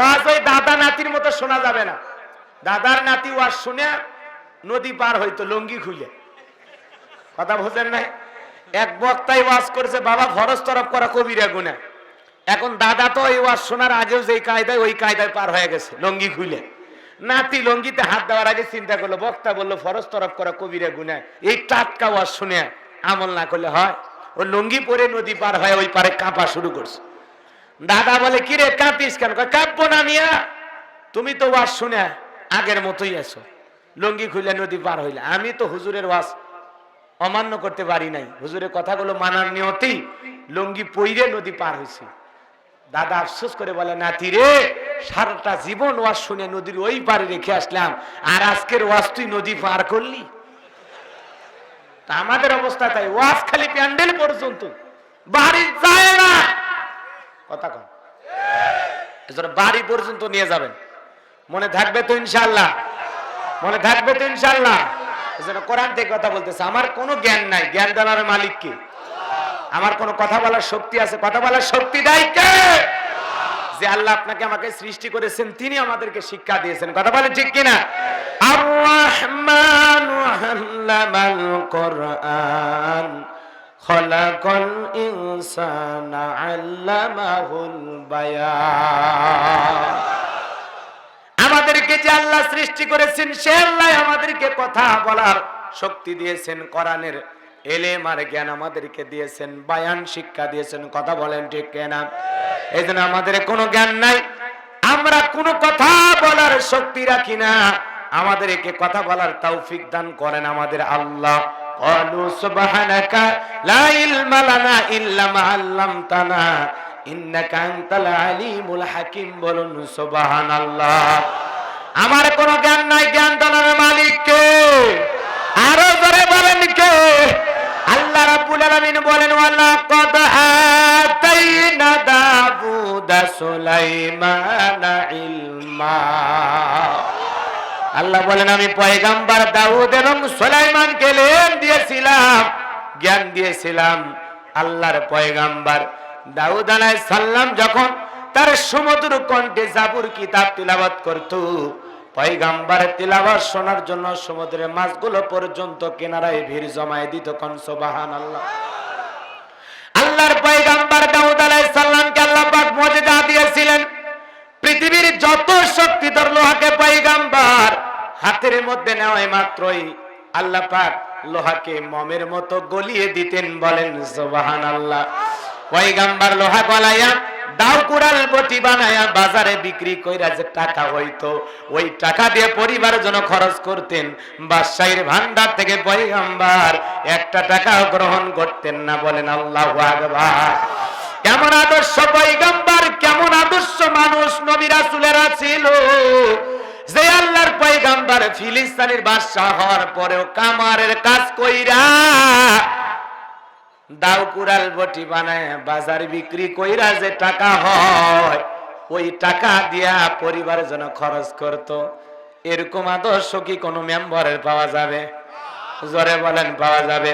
ওয়াজ ওই দাদা নাতির মতো শোনা যাবে না। দাদার নাতি ওয়াজ শুনে নদী পার হইতো, লঙ্গি খুলে কথা বোঝেন নাই এক বক্তাই ওয়াজ করেছে, বাবা, ফরজ তরফ করা কবিরা গুনা এখন দাদা তো ওই ওয়াজ শোনার আগেও যেই কায়দায়, ওই কায়দায় পার হয়ে গেছে, লঙ্গি খুলে নাতি লঙ্গিতে হাত দেওয়ার আগে চিন্তা করল, বক্তা বলল, ফরজ তরফ করা কবিরা গুনা এই টাটকা ওয়াজ শুনে আমল না করলে হয়। ও লঙ্গি পরে নদী পার হয়ে ওই পারে কাঁপা শুরু করছে। দাদা বলে, কিরে কাঁপিস কেন? কাঁপবো না মিয়া। তুমি তো ওয়াজ শুনে আগের মতোই আছো। লঙ্গি খুলে নদী পার হইলে। আমি তো হুজুরের ওয়াজ অমান্য করতে পারি নাই। হুজুরের কথাগুলো মানার নিয়তেই লঙ্গি পইরে নদী পার হয়েছি দাদা আফসোস করে বলে, নাতি রে, সারাটা জীবন ওয়াজ শুনে নদীর ওই পারে রেখে আসলাম। আর আজকের ওয়াজ তুই নদী পার করলি? তা আমাদের অবস্থা তাই। ওয়াজ খালি প্যান্ডেল পর্যন্ত। বাড়ি যায় না। কথা কন। বাড়ি পর্যন্ত নিয়ে যাবেন। মনে থাকবে তো ইনশাল্লাহ মনে থাকবে তো ইনশাল্লাহ কোরআন থেকে কথা বলতেছে, আমার কোনো জ্ঞান নাই। জ্ঞান দেওয়ার মালিক কে? আমার কোনো কথা বলার শক্তি আছে? কথা বলার শক্তি দেয় কে? যে আল্লাহ আপনাকে আমাকে সৃষ্টি করেছেন, তিনি আমাদেরকে শিক্ষা দিয়েছেন। কথা বলে ঠিক কিনা? আর খলাকল ইনসানা আল্লামাহুল বায়ান। আমাদেরকে যে আল্লাহ সৃষ্টি করেছেন, সে আল্লাহ আমাদেরকে কথা বলার শক্তি দিয়েছেন, কোরআনের এলেম আর জ্ঞান আমাদেরকে দিয়েছেন, বায়ান শিক্ষা দিয়েছেন, কথা বলেন ঠিক কেনা? এই জন্য আমাদের কোনো জ্ঞান নাই, আমরা কোনো কথা বলার শক্তি রাখি না। আমাদেরকে কথা বলার তৌফিক দান করেন আমাদের আল্লাহ। قالوا سبحانك لا علم لنا إلا ما علمتنا إنك أنت العليم الحكيم বলুন সুবহানাল্লাহ আমার কোনো জ্ঞান নাই জ্ঞান দানের মালিক কে আরো জোরে বলেন কে আল্লাহ রাব্বুল আলামিন বলেন ওয়ালা কদ আতাইনা দাউদা সুলাইমানা ইলমা আল্লাহ বলেন, আমি পয়গাম্বার দাউদ এবং সুলাইমানকে লেন দিয়েছিলাম, জ্ঞান দিয়েছিলাম। আল্লাহর পয়গাম্বার দাউদ আলাইহিস সালাম যখন তার সমুদ্র কণ্ঠে জাবুর কিতাব তিলাবাত করত, পয়গাম্বার তিলাবাত শোনার জন্য সমুদ্রের মাছগুলো পর্যন্ত কিনারায় ভিড় জমায় দিত, কোন সুবহান আল্লাহ আল্লাহর পয়গাম্বার দাউদ আলাইহিস সালামকে আল্লাহ পাক হাতের মধ্যে নেওয়াই মাত্রই আল্লাহ পাক লোহাকে মমের মতো গলিয়ে দিতেন, বলেন সুবহান আল্লাহ লোহা দাও কুড়াল বটি বানায়া, বাজারে বিক্রি কইরা যে টাকা হইতো, ওই টাকা দিয়ে পরিবারের জন্য খরচ করতেন। বাদশাহীর ভান্ডার থেকে একটা গ্রহণ করতেন না, বলেন, আল্লাহু আকবার। কেমন আদর্শ কেমন আদর্শ মানুষ নবী রাসূলেরা ছিল। যে আল্লাহর পয়গাম্বার ফিলিস্তিনের বাদশাহ হওয়ার পরেও কামারের কাজ কইরা দাও কুড়াল বটি বানায়, বাজার বিক্রি কইরা যে টাকা হয়, ওই টাকা দিয়া পরিবারের জন্য খরচ করত। এরকম আদর্শ কি কোনো মেম্বারের পাওয়া যাবে? জোরে বলেন, পাওয়া যাবে।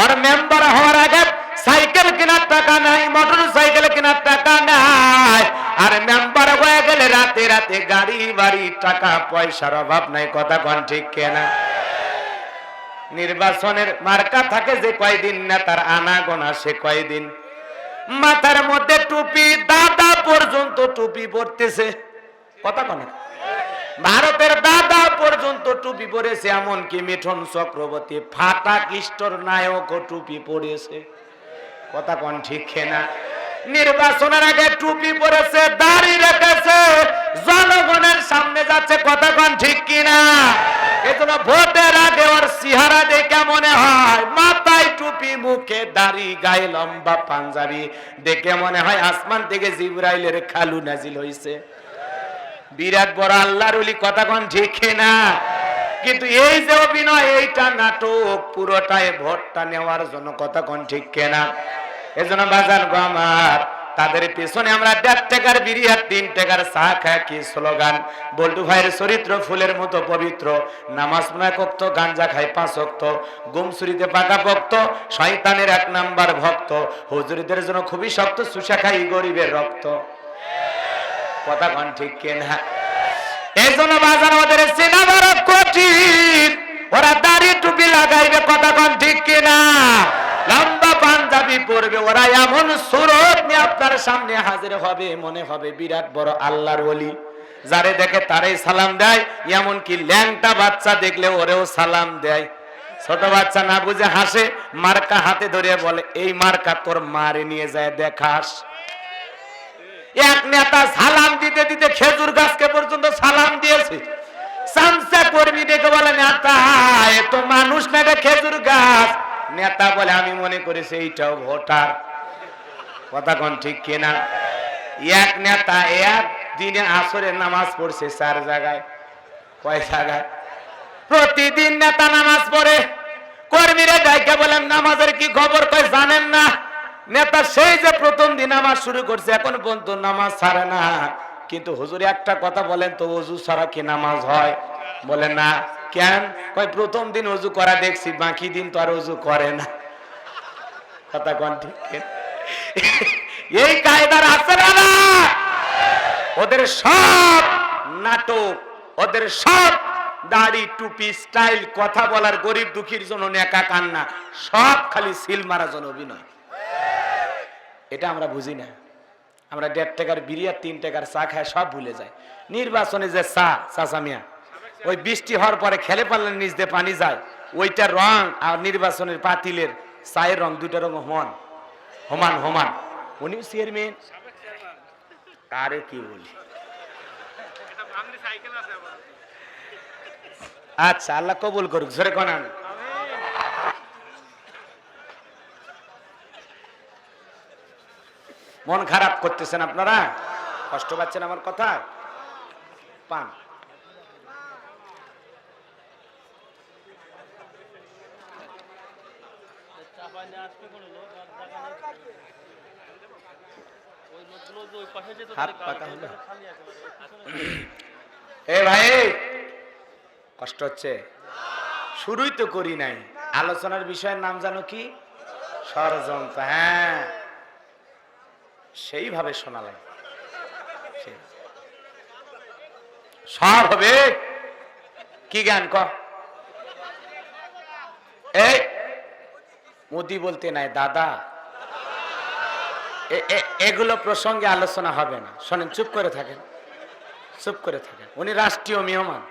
ওর মেম্বার হওয়ার আগে সাইকেল কেনার টাকা নাই মোটর সাইকেল কেনার টাকা নাই, আর মেম্বার হয়ে গেলে রাতে রাতে গাড়ি, বাড়ি, টাকা, পয়সার অভাব নাই, কথা কোন ঠিক কেনা? নির্বাচনের মার্কা থাকে যে কয়দিন না, তার আনা গোনা সে কয়দিন। মাথার মধ্যে টুপি, দাদা পর্যন্ত টুপি পরতেছে। কথা কনে ভারতের দাদা পর্যন্ত টুপি পরেছে, এমনকি মিঠন চক্রবর্তী ফাটা কিষ্টর নায়ক টুপি পরেছে। কথা কন ঠিক না নির্বাচনের আগে টুপি পরেছে, দাড়ি রেখেছে, জনগণের সামনে যাচ্ছে, কথা কন ঠিক কিনা? এজন্য ভোটের আগে ওর চেহারা দেখে মনে হয়, মাথায় টুপি, মুখে দাড়ি, গায়ে লম্বা পাঞ্জাবি। দেখে মনে হয় আসমান থেকে জিব্রাইলের খালু নাজিল হইছে। বিরাট বড় আল্লাহর ওলি, কথা কন ঠিক না কিন্তু এই যে অভিনয়, এইটা নাটক, পুরোটাই ভোটটা নেওয়ার জন্য, কথা কন ঠিক কেনা? এজন্য বাজার গো আমার, তাদের পেছনে আমরা দেড় টাকার বিড়ি তিন টাকার চা খায় কি স্লোগান? বল্টু ভাইয়ের চরিত্র ফুলের মতো পবিত্র, নামাজ পড়া কক্ত, গাঞ্জা খায় পাঁচ অক্ত গুমসুরিতে পাকা ভক্ত শয়তানের এক নাম্বার ভক্ত, হুজুরিদের জন্য খুবই শক্ত সুশা খাই গরিবের রক্ত। কথা কন ঠিক কিনা? এই জন্য বাজার ওদের চেনা কঠিন, ওরা দাড়ি টুপি লাগাইবে কথা কন ঠিক কিনা লম্বা পাঞ্জাবি পরবে ওরা এমন সুরত নিয়ে আপনার সামনে হাজির হবে, মনে হবে বিরাট বড় আল্লাহর ওলি। যারে দেখে তারাই সালাম দেয় এমন ল্যাংটা বাচ্চা দেখলে ওরেও সালাম দেয়। ছোট বাচ্চা না বুঝে হাসে, মার্কা হাতে ধরে বলে, এই মার্কা তোর মারে নিয়ে যায়, দেখাস। এক নেতা সালাম দিতে দিতে খেজুর গাছকে পর্যন্ত সালাম দিয়েছে। সামসা কর্মী ডেকে বলে, নেতা এ মানুষ না খেজুর গাছ? নেতা বলে, আমি মনে করেছি এইটাও ভোটার। কথা ঠিক কিনা? এক নেতা, এক দিনে আসরের নামাজ পড়ছে চার জায়গায়। কয় জায়গায়? প্রতিদিন নেতা নামাজ পড়ে। কর্মীরা ডাইকে বলেন, নামাজের কি খবর? কয়, জানেন না। নেতা সেই যে প্রথম দিন নামাজ শুরু করছে, এখন পর্যন্ত নামাজ ছাড়ে না। কিন্তু হুজুর একটা কথা বলেন, তো অজু ছাড়া কি নামাজ হয়? বলে, না। কেন? কয়, প্রথম দিন অজু করা দেখছি, বাকি দিন তো আর অজু করে না। কথা কন? ঠিক? এই কায়দার আছে না? ওদের সব নাটক, ওদের সব দাড়ি, টুপি, স্টাইল, কথা বলার গরিব দুঃখীর জন্য নেকা কান্না, সব খালি সিল মারা জন্য অভিনয়। এটা আমরা বুঝি না। আমরা দেড় টাকার বিরিয়ার তিন টাকার চা খায়, সব ভুলে যায়। নির্বাচনে যে চা, চাচা মিয়া, ওই বৃষ্টি হওয়ার পরে খেলে পারলে নিচ দিয়ে পানি যায়। ওইটা রং আর নির্বাচনের পাতিলের চায়ের রং, দুইটা রং সমান সমান সমান উনিও চেয়ারম্যান। কারে কি বলি? আচ্ছা আল্লাহ কবুল করুক জোরে কনান মন খারাপ করতেছেন আপনারা? কষ্ট পাচ্ছেন আমার কথা? পান। হাত পাকা হলো। এ ভাই কষ্ট হচ্ছে। শুরুই তো করি নাই। আলোচনার বিষয়ের নাম জানো কি? ষড়যন্ত্র হ্যাঁ। সেইভাবে শোনালাই সে- সব হবে? কি জ্ঞান ক এই মোদি বলতে নাই, দাদা। এগুলো প্রসঙ্গে আলোচনা হবে না। শোনেন, চুপ করে থাকেন। চুপ করে থাকেন। উনি রাষ্ট্রীয় মেহমান।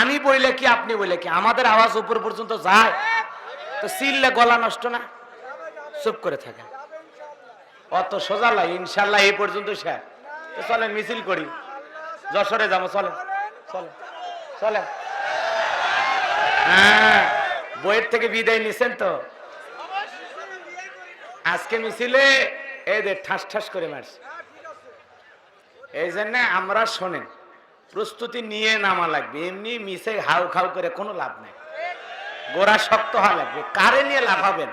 আমি বইলে কি, আপনি বইলে কি? আমাদের আওয়াজ উপর পর্যন্ত যায়। তো সিললে গলা নষ্ট না? চুপ করে থাকেন। অত সোজা ইনশাল্লাহ এই পর্যন্ত শেষ। তো চলেন, মিছিল করি। যশোরে যাব চলে চলে চলে হ্যাঁ বইয়ের থেকে বিদায় নিছেন তো? আজকে মিছিলে যে ঠাস ঠাস করে মারছে। এই জন্য আমরা শোনেন, প্রস্তুতি নিয়ে নামা লাগবে, এমনি মিশে হাউ খাউ করে কোনো লাভ নেই। গোড়া শক্ত হওয়া লাগবে, কারে নিয়ে লাভ হবেন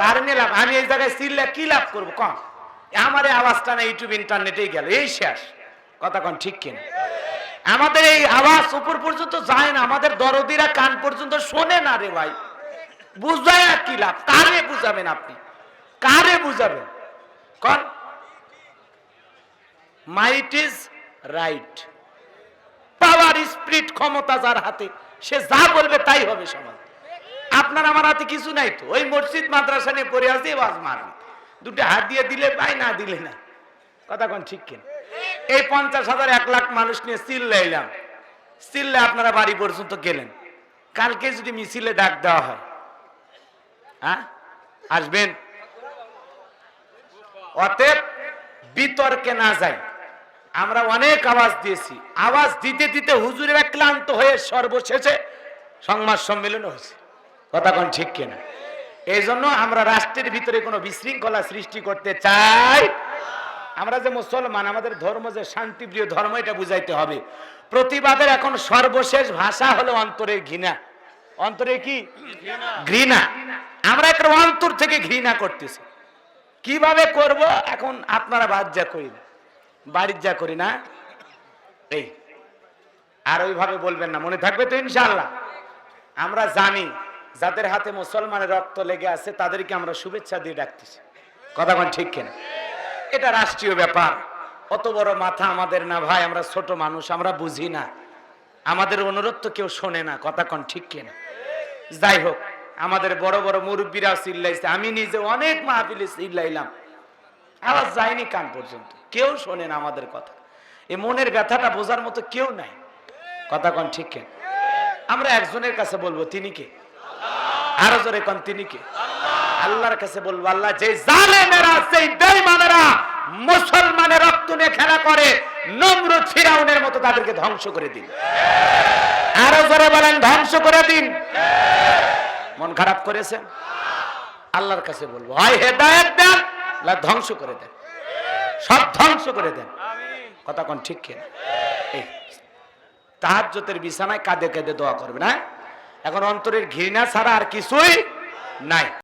কারে নিয়ে লাভ? আমি এই জায়গায় চিল্লা কি লাভ করব? কম আমার এই আওয়াজটা না ইউটিউব, ইন্টারনেটেই গেল, এই শেষ। কথা কন ঠিক কিনা? আমাদের এই আওয়াজ উপর পর্যন্ত যায় না, আমাদের দরদিরা কান পর্যন্ত শোনে না রে ভাই। বুঝায় কি লাভ? কারে বুঝাবেন আপনি? কারে বুঝাবেন কন। Might is right power spirit ক্ষমতা যার হাতে, সে যা বলবে তাই হবে সমাজ আপনার আমার হাতে কিছু নাই তো। ওই মসজিদ মাদ্রাসা নিয়ে পড়ে আসে ওয়াজ মারবে দুটো হাত দিয়ে দিলে পাই না দিলে না। কথা কোন, ঠিক কিনা? এই পঞ্চাশ হাজার এক লাখ মানুষ নিয়ে চিল্লাইলাম। চিল্লে আপনারা বাড়ি পর্যন্ত গেলেন। কালকে যদি মিছিলে ডাক দেওয়া হয় হ্যাঁ? আসবেন? অতএব বিতর্কে না যাই। আমরা অনেক আওয়াজ দিয়েছি। আওয়াজ দিতে দিতে হুজুরের ক্লান্ত হয়ে সর্বশেষে সংবাদ সম্মেলন হয়েছে। কথা কোন ঠিক কিনা? এই জন্য আমরা রাষ্ট্রের ভিতরে কোনো বিশৃঙ্খলা সৃষ্টি করতে চাই। আমরা যে মুসলমান, আমাদের ধর্ম যে শান্তিপ্রিয় ধর্ম, এটা বুঝাইতে হবে। প্রতিবাদের এখন সর্বশেষ ভাষা হলো অন্তরের ঘৃণা। অন্তরে কি? ঘৃণা। আমরা একটা অন্তর থেকে ঘৃণা করতেছি। কীভাবে করব? এখন আপনারা বাদ যা করি। বাড়ির যা করি না। এই, আর ওইভাবে বলবেন না, মনে থাকবে তো ইনশাল্লাহ আমরা জানি, যাদের হাতে মুসলমানের রক্ত লেগে আছে, তাদেরকে আমরা শুভেচ্ছা দিয়ে ডাকতেছি। কথা কোন ঠিক কিনা? এটা রাষ্ট্রীয় ব্যাপার। অত বড় মাথা আমাদের না ভাই, আমরা ছোট মানুষ, আমরা বুঝি না। আমাদের অনুরোধ তো কেউ শোনে না, কথা কন ঠিক কিনা? যাই হোক আমাদের বড় বড় মুরব্বীরা চিল্লাইছে। আমি নিজে অনেক মাহফিলে চিল্লাইলাম। আওয়াজ যায়নি কান পর্যন্ত। কেউ শোনেন আমাদের কথা। এই মনের ব্যথাটা বোঝার মতো কেউ নাই। কথা কন ঠিক কেন? আমরা একজনের কাছে বলব, তিনি কে? আরও জোরে কন, তিনি কে? আল্লাহর কাছে বলব, আল্লাহ, যে জালেমেরা সেই বেঈমানেরা মুসলমানের রক্ত নিয়ে খেলা করে নমরুদ ফিরাউনের মতো তাদেরকে ধ্বংস করে দিন। আরও জোরে বলেন, ধ্বংস করে দিন। মন খারাপ করেছেন আল্লাহর কাছে বলব হয় হেদায়ত দেন না ধ্বংস করে দেন। সব ধ্বংস করে দেন। কথা কোন ঠিক কিনা? এই তাহাজ্জতের বিছানায় কাঁদে কাঁদে দোয়া করবে না এখন অন্তরের ঘৃণা ছাড়া আর কিছুই নাই।